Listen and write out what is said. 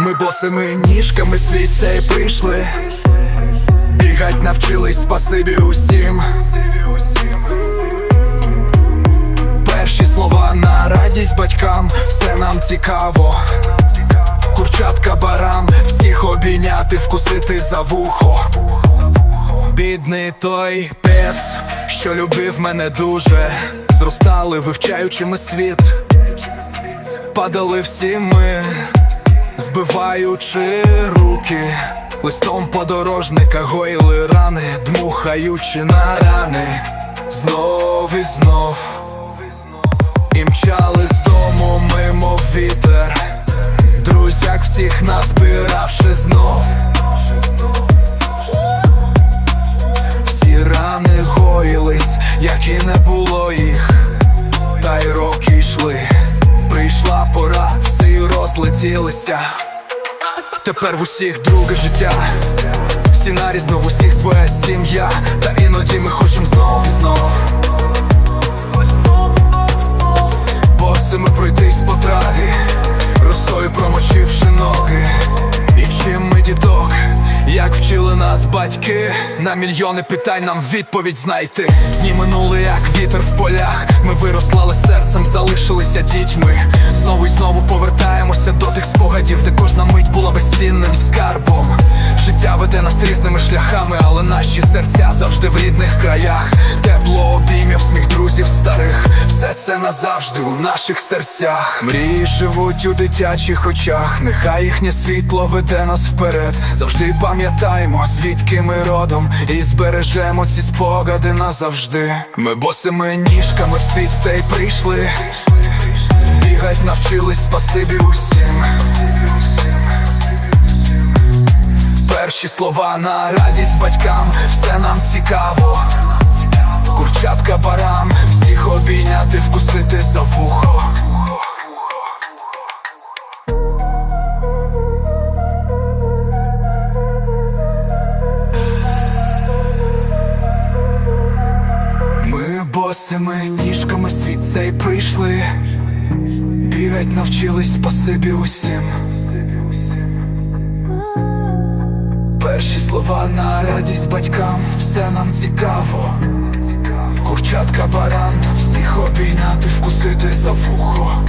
Ми босими ніжками світ цей прийшли. Бігать навчились, спасибі усім. Перші слова на радість батькам, все нам цікаво. Курчатка барам, всіх обійняти, вкусити за вухо. Бідний той пес, що любив мене дуже. Зростали, вивчаючи ми світ. Падали всі ми, збиваючи руки, листом подорожника гоїли рани, дмухаючи на рани, знов і знов, і мчали з дому мимо вітер, друзяк всіх назбиравши знов. Як і не розлетілися. Тепер в усіх друге життя. Всі нарізно, в усіх своя сім'я. Та іноді ми хочемо знов і знов. Босими пройтись по траві, росою промочивши ноги. І вчим ми діток, як вчили нас батьки. На мільйони питань нам відповідь знайти. Дні минули, як вітер скарбом. Життя веде нас різними шляхами, але наші серця завжди в рідних краях. Тепло обіймів, сміх друзів старих. Все це назавжди у наших серцях. Мрії живуть у дитячих очах. Нехай їхнє світло веде нас вперед. Завжди пам'ятаємо, звідки ми родом, і збережемо ці спогади назавжди. Ми босими ніжками в світ цей прийшли. Бігать навчились, спасибі усім. Перші слова на радість батькам, все нам цікаво. Курчатка барам, всіх обійняти, вкусити за вухо. Ми босими ніжками світ цей прийшли. Бігать навчились, спасибі усім. Перші слова на радість батькам, все нам цікаво. Курчатка баран, всіх обійняти, вкусити за вухо.